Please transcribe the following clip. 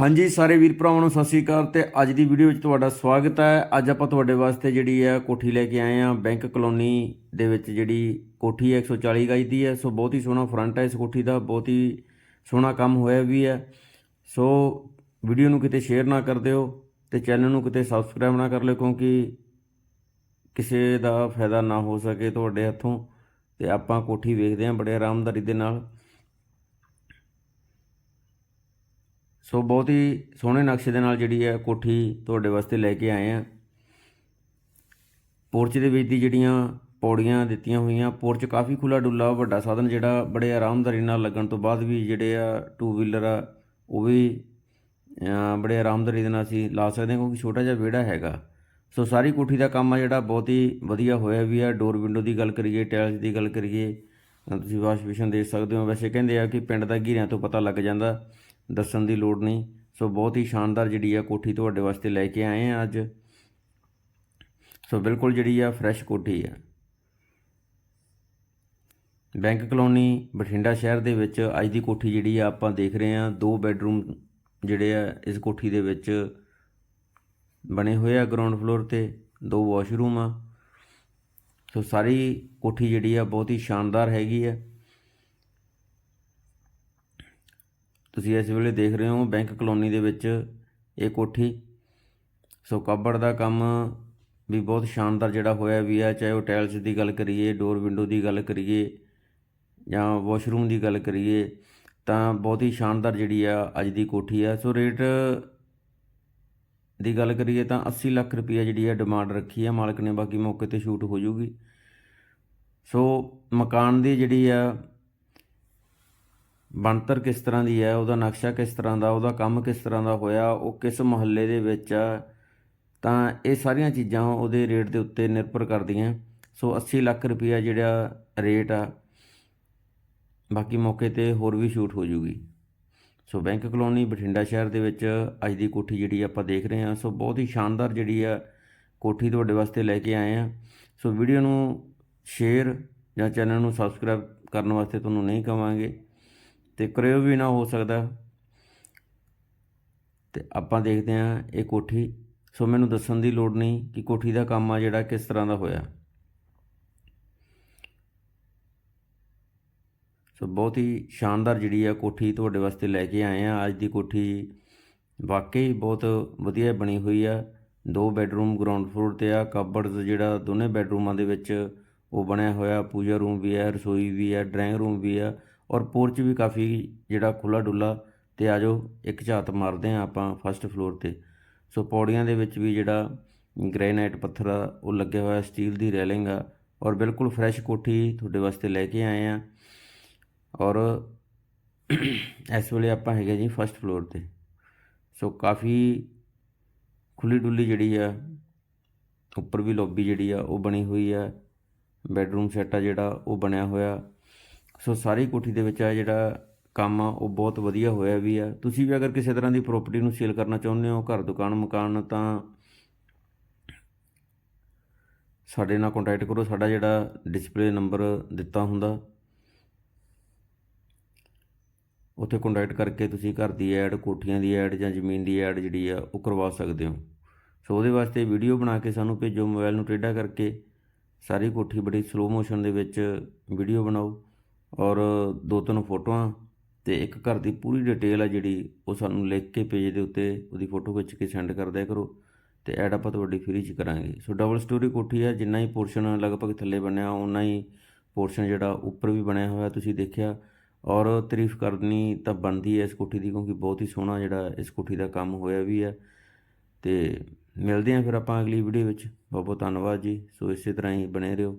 ਹਾਂਜੀ, ਸਾਰੇ ਵੀਰ ਭਰਾਵਾਂ ਨੂੰ ਸਤਿ ਸ੍ਰੀ ਅਕਾਲ ਤੇ ਅੱਜ ਦੀ ਵੀਡੀਓ ਵਿੱਚ ਤੁਹਾਡਾ ਸਵਾਗਤ ਹੈ। ਅੱਜ ਆਪਾਂ ਤੁਹਾਡੇ ਵਾਸਤੇ ਜਿਹੜੀ ਹੈ ਕੋਠੀ ਲੈ ਕੇ ਆਏ ਹਾਂ। ਬੈਂਕ ਕਲੋਨੀ ਦੇ ਵਿੱਚ ਜਿਹੜੀ ਕੋਠੀ ਹੈ 140 ਗਜ ਦੀ ਹੈ। ਸੋ ਬਹੁਤ ਹੀ ਸੋਹਣਾ ਫਰੰਟ ਹੈ ਇਸ ਕੋਠੀ ਦਾ, ਬਹੁਤ ਹੀ ਸੋਹਣਾ ਕੰਮ ਹੋਇਆ ਵੀ ਹੈ। ਸੋ ਵੀਡੀਓ ਨੂੰ ਕਿਤੇ ਸ਼ੇਅਰ ਨਾ ਕਰ ਦਿਓ ਤੇ ਚੈਨਲ ਨੂੰ ਕਿਤੇ ਸਬਸਕ੍ਰਾਈਬ ਨਾ ਕਰ ਲਿਓ ਕਿਉਂਕਿ ਕਿਸੇ ਦਾ ਫਾਇਦਾ ਨਾ ਹੋ ਸਕੇ ਤੁਹਾਡੇ ਹੱਥੋਂ। ਤੇ ਆਪਾਂ ਕੋਠੀ ਵੇਖਦੇ ਹਾਂ ਬੜੇ ਆਰਾਮਦਾਰੀ ਦੇ ਨਾਲ। ਸੋ ਬਹੁਤ ਹੀ ਸੋਹਣੇ ਨਕਸ਼ੇ ਦੇ ਨਾਲ ਜਿਹੜੀ ਹੈ ਕੋਠੀ ਤੁਹਾਡੇ ਵਾਸਤੇ ਲੈ ਕੇ ਆਏ ਆ। ਪੋਰਚ ਦੇ ਵਿੱਚ ਦੀ ਜਿਹੜੀਆਂ ਪੌੜੀਆਂ ਦਿੱਤੀਆਂ ਹੋਈਆਂ, ਪੋਰਚ ਕਾਫੀ ਖੁੱਲਾ ਡੁੱਲਾ, ਵੱਡਾ ਸਾਧਨ ਜਿਹੜਾ ਬੜੇ ਆਰਾਮਦਾਰੀ ਨਾਲ ਲੱਗਣ ਤੋਂ ਬਾਅਦ ਵੀ ਜਿਹੜੇ ਆ ਟੂ ਵੀਲਰ ਆ, ਉਹ ਵੀ ਬੜੇ ਆਰਾਮਦਾਰੀ ਦੇ ਨਾਲ ਅਸੀਂ ਲਾ ਸਕਦੇ ਹਾਂ ਕਿਉਂਕਿ ਛੋਟਾ ਜਿਹਾ ਵਿਹੜਾ ਹੈਗਾ। ਸੋ ਸਾਰੀ ਕੋਠੀ ਦਾ ਕੰਮ ਆ ਜਿਹੜਾ ਬਹੁਤ ਹੀ ਵਧੀਆ ਹੋਇਆ ਵੀ ਆ। ਡੋਰ ਵਿੰਡੋ ਦੀ ਗੱਲ ਕਰੀਏ ਟਾਇਲਸ ਦੀ ਗੱਲ ਕਰੀਏ ਤੁਸੀਂ ਵਾਸ਼ ਬੇਸ਼ਨ ਦੇਖ ਸਕਦੇ ਹੋ। ਵੈਸੇ ਕਹਿੰਦੇ ਆ ਕਿ ਪਿੰਡ ਦਾ ਘੀਰਿਆਂ ਤੋਂ ਪਤਾ ਲੱਗ ਜਾਂਦਾ ਦੱਸਣ ਦੀ ਲੋੜ ਨਹੀਂ। ਸੋ ਬਹੁਤ ਹੀ ਸ਼ਾਨਦਾਰ ਜਿਹੜੀ ਆ ਕੋਠੀ ਤੁਹਾਡੇ ਵਾਸਤੇ ਲੈ ਕੇ ਆਏ ਆ ਅੱਜ। ਸੋ ਬਿਲਕੁਲ ਜਿਹੜੀ ਆ ਫਰੈਸ਼ ਕੋਠੀ ਆ। ਬੈਂਕ ਕਲੋਨੀ ਬਠਿੰਡਾ ਸ਼ਹਿਰ ਦੇ ਵਿੱਚ ਅੱਜ ਦੀ ਕੋਠੀ ਜਿਹੜੀ ਆ ਆਪਾਂ ਦੇਖ ਰਹੇ ਆ, ਦੋ ਬੈੱਡਰੂਮ ਜਿਹੜੇ ਆ ਇਸ ਕੋਠੀ ਦੇ ਵਿੱਚ ਬਣੇ ਹੋਏ ਆ ਗਰਾਊਂਡ ਫਲੋਰ ਤੇ, ਦੋ ਵਾਸ਼ਰੂਮ ਆ। ਸੋ ਸਾਰੀ ਕੋਠੀ ਜਿਹੜੀ ਆ ਬਹੁਤ ਹੀ ਸ਼ਾਨਦਾਰ ਹੈਗੀ ਆ। ਤੁਸੀਂ ਇਸ ਵੇਲੇ ਦੇਖ ਰਹੇ ਹੋ ਬੈਂਕ ਕਲੋਨੀ ਦੇ ਵਿੱਚ ਇਹ ਕੋਠੀ। ਸੋ ਕਬੜ ਦਾ ਕੰਮ ਵੀ ਬਹੁਤ ਸ਼ਾਨਦਾਰ ਜਿਹੜਾ ਹੋਇਆ ਵੀ ਆ, ਚਾਹੇ ਉਹ ਟਾਇਲਸ ਦੀ ਗੱਲ ਕਰੀਏ, ਡੋਰ ਵਿੰਡੋ ਦੀ ਗੱਲ ਕਰੀਏ ਜਾਂ ਵਾਸ਼ਰੂਮ ਦੀ ਗੱਲ ਕਰੀਏ, ਤਾਂ ਬਹੁਤ ਹੀ ਸ਼ਾਨਦਾਰ ਜਿਹੜੀ ਆ ਅੱਜ ਦੀ ਕੋਠੀ ਆ। ਸੋ ਰੇਟ ਦੀ ਗੱਲ ਕਰੀਏ ਤਾਂ 80 ਲੱਖ ਰੁਪਈਆ ਜਿਹੜੀ ਆ ਡਿਮਾਂਡ ਰੱਖੀ ਆ। ਮਾਲਕ ਨੇ ਬਾਕੀ ਮੌਕੇ ਤੇ ਸ਼ੂਟ ਹੋ ਜੂਗੀ। ਸੋ ਮਕਾਨ ਦੀ ਜਿਹੜੀ ਆ ਬਣਤਰ ਕਿਸ ਤਰ੍ਹਾਂ ਦੀ ਹੈ, ਉਹਦਾ ਨਕਸ਼ਾ ਕਿਸ ਤਰ੍ਹਾਂ ਦਾ, ਉਹਦਾ ਕੰਮ ਕਿਸ ਤਰ੍ਹਾਂ ਦਾ ਹੋਇਆ, ਉਹ ਕਿਸ ਮੁਹੱਲੇ ਦੇ ਵਿੱਚ ਆ, ਤਾਂ ਇਹ ਸਾਰੀਆਂ ਚੀਜ਼ਾਂ ਉਹਦੇ ਰੇਟ ਦੇ ਉੱਤੇ ਨਿਰਭਰ ਕਰਦੀਆਂ। ਸੋ 80 ਲੱਖ ਰੁਪਈਆ ਜਿਹੜਾ ਰੇਟ ਆ, ਬਾਕੀ ਮੌਕੇ ਤੇ ਹੋਰ ਵੀ ਸ਼ੂਟ ਹੋ ਜੂਗੀ। ਸੋ ਬੈਂਕ ਕਲੋਨੀ ਬਠਿੰਡਾ ਸ਼ਹਿਰ ਦੇ ਵਿੱਚ ਅੱਜ ਦੀ ਕੋਠੀ ਜਿਹੜੀ ਆਪਾਂ ਦੇਖ ਰਹੇ ਹਾਂ, ਸੋ ਬਹੁਤ ਹੀ ਸ਼ਾਨਦਾਰ ਜਿਹੜੀ ਆ ਕੋਠੀ ਤੁਹਾਡੇ ਵਾਸਤੇ ਲੈ ਕੇ ਆਏ ਆ ਸੋ ਵੀਡੀਓ ਨੂੰ ਸ਼ੇਅਰ ਜਾਂ ਚੈਨਲ ਨੂੰ ਸਬਸਕ੍ਰਾਈਬ ਕਰਨ ਵਾਸਤੇ ਤੁਹਾਨੂੰ ਨਹੀਂ ਕਵਾਂਗੇ। ਤੇ ਕਰਿਓ ਵੀ ਨਾ ਹੋ ਸਕਦਾ। ਤੇ ਆਪਾਂ ਦੇਖਦੇ ਹਾਂ ਇਹ ਕੋਠੀ। ਸੋ ਮੈਨੂੰ ਦੱਸਣ ਦੀ ਲੋੜ ਨਹੀਂ ਕਿ ਕੋਠੀ ਦਾ ਕੰਮ ਆ ਜਿਹੜਾ ਕਿਸ ਤਰ੍ਹਾਂ ਦਾ ਹੋਇਆ। ਸੋ ਬਹੁਤ ਹੀ ਸ਼ਾਨਦਾਰ ਜਿਹੜੀ ਆ ਕੋਠੀ ਤੁਹਾਡੇ ਵਾਸਤੇ ਲੈ ਕੇ ਆਏ ਆ ਅੱਜ ਦੀ ਕੋਠੀ ਵਾਕਈ ਬਹੁਤ ਵਧੀਆ ਬਣੀ ਹੋਈ ਆ। ਦੋ ਬੈੱਡਰੂਮ ਗਰਾਊਂਡ ਫਲੋਰ ਤੇ ਆ। ਕਬਰਡਸ ਜਿਹੜਾ ਦੋਨੇ ਬੈੱਡਰੂਮਾਂ ਦੇ ਵਿੱਚ ਉਹ ਬਣਿਆ ਹੋਇਆ। ਪੂਜਾ ਰੂਮ ਵੀ ਹੈ ਰਸੋਈ ਵੀ ਹੈ ਡਰਾਇੰਗ ਰੂਮ ਵੀ ਆ। ਔਰ ਪੋਰਚ ਵੀ ਕਾਫੀ ਜਿਹੜਾ ਖੁੱਲਾ ਡੁੱਲਾ ਤੇ ਆਜੋ ਇੱਕ ਝਾਤ ਮਾਰਦੇ ਆ ਆਪਾਂ ਫਸਟ ਫਲੋਰ ਤੇ। ਸੋ ਪੌੜੀਆਂ ਦੇ ਵਿੱਚ ਵੀ ਜਿਹੜਾ ਗ੍ਰੇਨਾਈਟ ਪੱਥਰ ਆ, ਉਹ ਲੱਗਿਆ ਹੋਇਆ ਸਟੀਲ ਦੀ ਰੈਲਿੰਗ ਆ ਔਰ ਬਿਲਕੁਲ ਫਰੈਸ਼ ਕੋਠੀ ਤੁਹਾਡੇ ਵਾਸਤੇ ਲੈ ਕੇ ਆਏ ਆ ਔਰ ਇਸ ਵੇਲੇ ਆਪਾਂ ਹੈਗੇ ਜੀ ਫਸਟ ਫਲੋਰ ਤੇ। ਸੋ ਕਾਫੀ ਖੁੱਲੀ ਡੁੱਲੀ ਜਿਹੜੀ ਆ, ਉੱਪਰ ਵੀ ਲੌਬੀ ਜਿਹੜੀ ਆ, ਉਹ ਬਣੀ ਹੋਈ ਆ। ਬੈਡਰੂਮ ਸੈੱਟ ਆ ਜਿਹੜਾ, ਉਹ ਬਣਿਆ ਹੋਇਆ। ਸੋ ਸਾਰੀ ਕੋਠੀ ਦੇ ਵਿੱਚ ਆ ਜਿਹੜਾ ਕੰਮ ਆ, ਉਹ ਬਹੁਤ ਵਧੀਆ ਹੋਇਆ ਵੀ ਆ। ਤੁਸੀਂ ਵੀ ਅਗਰ ਕਿਸੇ ਤਰ੍ਹਾਂ ਦੀ ਪ੍ਰਾਪਰਟੀ ਨੂੰ ਸੇਲ ਕਰਨਾ ਚਾਹੁੰਦੇ ਹੋ, ਘਰ, ਦੁਕਾਨ, ਮਕਾਨ, ਤਾਂ ਸਾਡੇ ਨਾਲ ਕੰਟੈਕਟ ਕਰੋ। ਸਾਡਾ ਜਿਹੜਾ ਡਿਸਪਲੇ ਨੰਬਰ ਦਿੱਤਾ ਹੁੰਦਾ, ਉੱਥੇ ਕੰਟੈਕਟ ਕਰਕੇ ਤੁਸੀਂ ਘਰ ਦੀ ਐਡ ਕੋਠੀਆਂ ਦੀ ਐਡ ਜਾਂ ਜ਼ਮੀਨ ਦੀ ਐਡ ਜਿਹੜੀ ਆ, ਉਹ ਕਰਵਾ ਸਕਦੇ ਹੋ। ਸੋ ਉਹਦੇ ਵਾਸਤੇ ਵੀਡੀਓ ਬਣਾ ਕੇ ਸਾਨੂੰ ਭੇਜੋ ਮੋਬਾਈਲ ਨੂੰ ਟੇਢਾ ਕਰਕੇ। ਸਾਰੀ ਕੋਠੀ ਬੜੀ ਸਲੋ ਮੋਸ਼ਨ ਦੇ ਵਿੱਚ ਵੀਡੀਓ ਬਣਾਓ। ਔਰ ਦੋ ਤਿੰਨ ਫੋਟੋਆਂ ਅਤੇ ਇੱਕ ਘਰ ਦੀ ਪੂਰੀ ਡਿਟੇਲ ਆ ਜਿਹੜੀ ਉਹ ਸਾਨੂੰ ਲਿਖ ਕੇ ਪੇਜ ਦੇ ਉੱਤੇ ਉਹਦੀ ਫੋਟੋ ਖਿੱਚ ਕੇ ਸੈਂਡ ਕਰ ਦਿਆ ਕਰੋ ਤੇ ਐਡ ਆਪਾਂ ਤੁਹਾਡੀ ਫ੍ਰੀ ਚ ਕਰਾਂਗੇ। ਸੋ ਡਬਲ ਸਟੋਰੀ ਕੋਠੀ ਆ, ਜਿੰਨਾ ਹੀ ਪੋਰਸ਼ਨ ਲਗਭਗ ਥੱਲੇ ਬਣਿਆ ਉਨਾ ਹੀ ਪੋਰਸ਼ਨ ਜਿਹੜਾ ਉੱਪਰ ਵੀ ਬਣਿਆ ਹੋਇਆ ਤੁਸੀਂ ਦੇਖਿਆ। ਔਰ ਤਾਰੀਫ ਕਰਨੀ ਤਾਂ ਬਣਦੀ ਹੈ ਇਸ ਕੋਠੀ ਦੀ, ਕਿਉਂਕਿ ਬਹੁਤ ਹੀ ਸੋਹਣਾ ਜਿਹੜਾ ਇਸ ਕੋਠੀ ਦਾ ਕੰਮ ਹੋਇਆ ਵੀ ਹੈ ਤੇ ਮਿਲਦੇ ਹਾਂ ਫਿਰ ਆਪਾਂ ਅਗਲੀ ਵੀਡੀਓ ਵਿੱਚ। ਬਹੁਤ ਬਹੁਤ ਧੰਨਵਾਦ ਜੀ। ਸੋ ਇਸੇ ਤਰ੍ਹਾਂ ਹੀ ਬਣੇ ਰਹੋ।